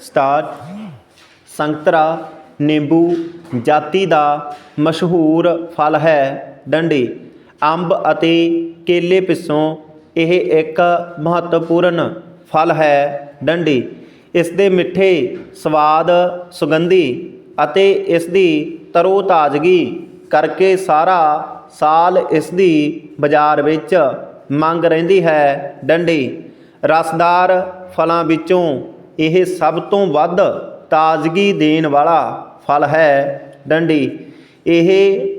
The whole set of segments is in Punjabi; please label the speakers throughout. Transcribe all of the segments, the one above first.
Speaker 1: ਸਟਾਰਟ ਸੰਤਰਾ ਨਿੰਬੂ ਜਾਤੀ ਦਾ ਮਸ਼ਹੂਰ ਫਲ ਹੈ ਡੰਡੀ। ਅੰਬ ਅਤੇ ਕੇਲੇ ਪਿੱਛੋਂ ਇਹ ਇੱਕ ਮਹੱਤਵਪੂਰਨ ਫਲ ਹੈ ਡੰਡੀ। ਇਸ ਦੇ ਮਿੱਠੇ ਸਵਾਦ, ਸੁਗੰਧੀ ਅਤੇ ਇਸ ਦੀ ਤਰੋ ਤਾਜ਼ਗੀ ਕਰਕੇ ਸਾਰਾ ਸਾਲ ਇਸ ਦੀ ਬਾਜ਼ਾਰ ਵਿੱਚ ਮੰਗ ਰਹਿੰਦੀ ਹੈ ਡੰਡੀ। ਰਸਦਾਰ ਫਲਾਂ ਵਿੱਚੋਂ ਇਹ ਸਭ ਤੋਂ ਵੱਧ ਤਾਜ਼ਗੀ ਦੇਣ ਵਾਲਾ ਫਲ ਹੈ ਡੰਡੀ। ਇਹ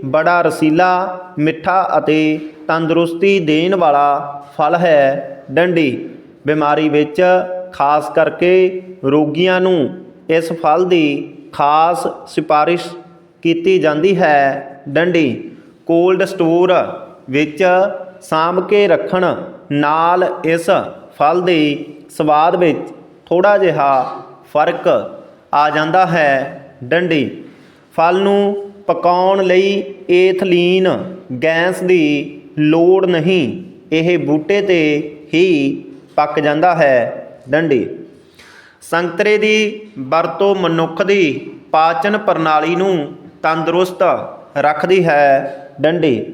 Speaker 1: ਬੜਾ ਰਸੀਲਾ, ਮਿੱਠਾ ਅਤੇ ਤੰਦਰੁਸਤੀ ਦੇਣ ਵਾਲਾ ਫਲ ਹੈ ਡੰਡੀ। ਬਿਮਾਰੀ ਵਿੱਚ ਖਾਸ ਕਰਕੇ ਰੋਗੀਆਂ ਨੂੰ ਇਸ ਫਲ ਦੀ ਖਾਸ ਸਿਫਾਰਿਸ਼ ਕੀਤੀ ਜਾਂਦੀ ਹੈ ਡੰਡੀ। ਕੋਲਡ ਸਟੋਰ ਵਿੱਚ ਸਾਂਭ ਕੇ ਰੱਖਣ ਨਾਲ ਇਸ ਫਲ ਦੇ ਸਵਾਦ ਵਿੱਚ ਥੋੜਾ ਜਿਹਾ ਫ਼ਰਕ ਆ ਜਾਂਦਾ ਹੈ ਡੰਡੀ। ਫਲ ਨੂੰ ਪਕਾਉਣ ਲਈ ਏਥਲੀਨ ਗੈਸ ਦੀ ਲੋੜ ਨਹੀਂ, ਇਹ ਬੂਟੇ ਤੇ ਹੀ ਪੱਕ ਜਾਂਦਾ ਹੈ ਡੰਡੀ। ਸੰਤਰੇ ਦੀ ਵਰਤੋਂ ਮਨੁੱਖ ਦੀ ਪਾਚਨ ਪ੍ਰਣਾਲੀ ਨੂੰ ਤੰਦਰੁਸਤ ਰੱਖਦੀ ਹੈ ਡੰਡੀ।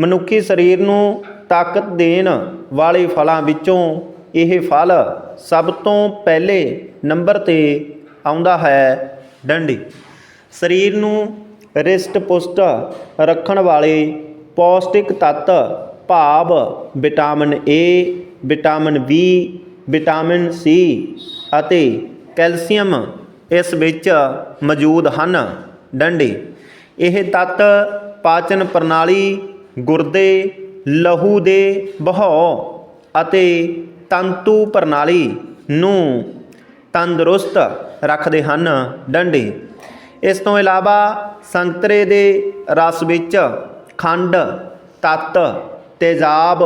Speaker 1: ਮਨੁੱਖੀ ਸਰੀਰ ਨੂੰ ਤਾਕਤ ਦੇਣ ਵਾਲੇ ਫਲਾਂ ਵਿੱਚੋਂ ਇਹ ਫਲ ਸਭ ਤੋਂ ਪਹਿਲੇ ਨੰਬਰ ਤੇ ਆਉਂਦਾ ਹੈ ਡੰਡੀ। ਸਰੀਰ ਨੂੰ ਰਿਸ਼ਟ ਪੁਸ਼ਟ ਰੱਖਣ ਵਾਲੇ ਪੌਸ਼ਟਿਕ ਤੱਤ ਭਾਵ vitamin A vitamin B vitamin C ਅਤੇ ਕੈਲਸ਼ੀਅਮ ਇਸ ਵਿੱਚ ਮੌਜੂਦ ਹਨ। ਡੰਡੀ। ਇਹ ਤੱਤ ਪਾਚਨ ਪ੍ਰਣਾਲੀ, ਗੁਰਦੇ, ਲਹੂ ਦੇ ਵਹਾਅ ਅਤੇ ਤੰਤੂ ਪ੍ਰਣਾਲੀ ਨੂੰ ਤੰਦਰੁਸਤ ਰੱਖਦੇ ਹਨ ਡੰਡੀ। ਇਸ ਤੋਂ ਇਲਾਵਾ ਸੰਤਰੇ ਦੇ ਰਸ ਵਿੱਚ ਖੰਡ, ਤੱਤ, ਤੇਜ਼ਾਬ,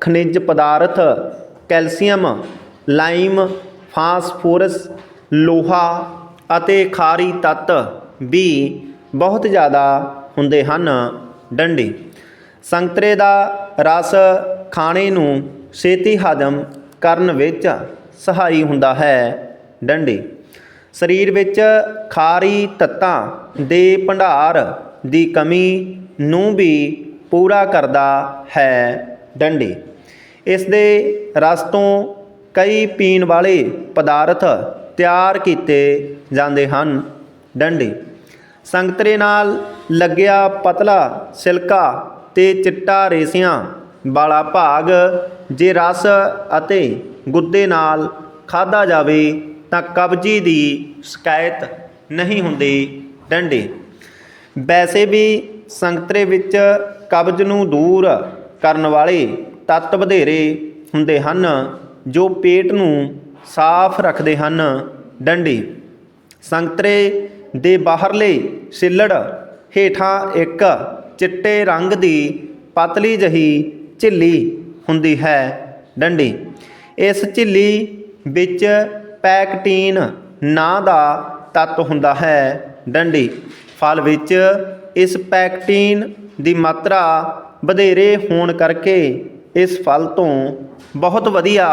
Speaker 1: ਖਣਿਜ ਪਦਾਰਥ, ਕੈਲਸ਼ੀਅਮ, ਲਾਈਮ, ਫਾਸਫੋਰਸ, ਲੋਹਾ ਅਤੇ ਖਾਰੀ ਤੱਤ ਵੀ ਬਹੁਤ ਜ਼ਿਆਦਾ ਹੁੰਦੇ ਹਨ ਡੰਡੀ। ਸੰਤਰੇ ਦਾ ਰਸ ਖਾਣੇ ਨੂੰ ਛੇਤੀ ਹਜਮ ਕਰਨ ਵਿੱਚ ਸਹਾਈ ਹੁੰਦਾ ਹੈ। ਡੰਡੀ। ਸਰੀਰ ਵਿੱਚ ਖਾਰੀ ਤੱਤਾਂ ਦੇ ਭੰਡਾਰ ਦੀ ਕਮੀ ਨੂੰ ਵੀ ਪੂਰਾ ਕਰਦਾ ਹੈ। ਡੰਡੀ। ਇਸ ਦੇ ਰਸ ਤੋਂ ਕਈ ਪੀਣ ਵਾਲੇ ਪਦਾਰਥ ਤਿਆਰ ਕੀਤੇ ਜਾਂਦੇ ਹਨ। ਡੰਡੀ। ਸੰਗਤਰੇ ਨਾਲ ਲੱਗਿਆ ਪਤਲਾ ਸਿਲਕਾ ਤੇ ਚਿੱਟਾ ਰੇਸਿਆਂ ਵਾਲਾ ਭਾਗ, ਜੇ ਰਸ ਅਤੇ ਗੁੱਦੇ ਨਾਲ ਖਾਦਾ ਜਾਵੇ ਤਾਂ ਕਬਜੀ ਦੀ ਸ਼ਿਕਾਇਤ ਨਹੀਂ ਹੁੰਦੀ। ਡੰਡੇ। ਵੈਸੇ ਵੀ ਸੰਗਤਰੇ ਵਿੱਚ ਕਬਜ਼ ਨੂੰ ਦੂਰ ਕਰਨ ਵਾਲੇ ਤੱਤ ਵਧੇਰੇ ਹੁੰਦੇ ਹਨ, ਜੋ ਪੇਟ ਨੂੰ ਸਾਫ਼ ਰੱਖਦੇ ਹਨ। ਡੰਡੀ। ਸੰਗਤਰੇ ਦੇ ਬਾਹਰਲੇ ਛਿੱਲੜ ਹੇਠਾਂ ਇੱਕ ਚਿੱਟੇ ਰੰਗ ਦੀ ਪਤਲੀ ਜਹੀ ਝਿੱਲੀ ਹੁੰਦੀ ਹੈ ਡੰਡੀ। ਇਸ ਝਿੱਲੀ ਵਿੱਚ ਪੈਕਟੀਨ ਨਾਂ ਦਾ ਤੱਤ ਹੁੰਦਾ ਹੈ ਡੰਡੀ। ਫਲ ਵਿੱਚ ਇਸ ਪੈਕਟੀਨ ਦੀ ਮਾਤਰਾ ਵਧੇਰੇ ਹੋਣ ਕਰਕੇ ਇਸ ਫਲ ਤੋਂ ਬਹੁਤ ਵਧੀਆ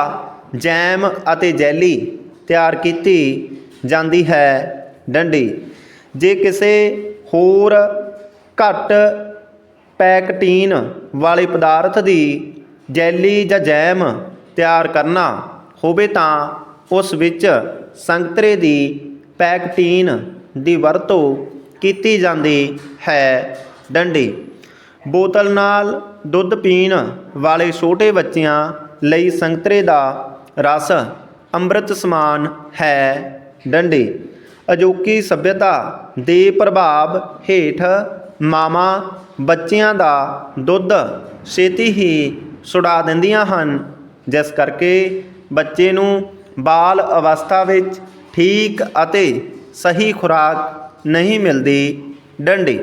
Speaker 1: ਜੈਮ ਅਤੇ ਜੈਲੀ ਤਿਆਰ ਕੀਤੀ ਜਾਂਦੀ ਹੈ ਡੰਡੀ। ਜੇ ਕਿਸੇ ਹੋਰ ਘੱਟ ਪੈਕਟੀਨ ਵਾਲੇ ਪਦਾਰਥ ਦੀ ਜੈਲੀ ਜਾਂ ਜੈਮ ਤਿਆਰ ਕਰਨਾ ਹੋਵੇ ਤਾਂ ਉਸ ਵਿੱਚ ਸੰਤਰੇ ਦੀ ਪੈਕਟੀਨ ਦੀ ਵਰਤੋਂ ਕੀਤੀ ਜਾਂਦੀ ਹੈ। ਡੰਡੀ। ਬੋਤਲ ਨਾਲ ਦੁੱਧ ਪੀਣ ਵਾਲੇ ਛੋਟੇ ਬੱਚਿਆਂ ਲਈ ਸੰਤਰੇ ਦਾ ਰਸ ਅੰਮ੍ਰਿਤ ਸਮਾਨ ਹੈ। ਡੰਡੀ। ਅਜੋਕੀ ਸਭਿਅਤਾ ਦੇ ਪ੍ਰਭਾਵ ਹੇਠ ਮਾਵਾਂ ਬੱਚਿਆਂ ਦਾ ਦੁੱਧ ਛੇਤੀ ਹੀ ਛੁਡਾ ਦਿੰਦੀਆਂ ਹਨ। ਜਿਸ ਕਰਕੇ ਬੱਚੇ ਨੂੰ ਬਾਲ ਅਵਸਥਾ ਵਿੱਚ ਠੀਕ ਅਤੇ ਸਹੀ ਖੁਰਾਕ ਨਹੀਂ ਮਿਲਦੀ। ਡੰਡੀ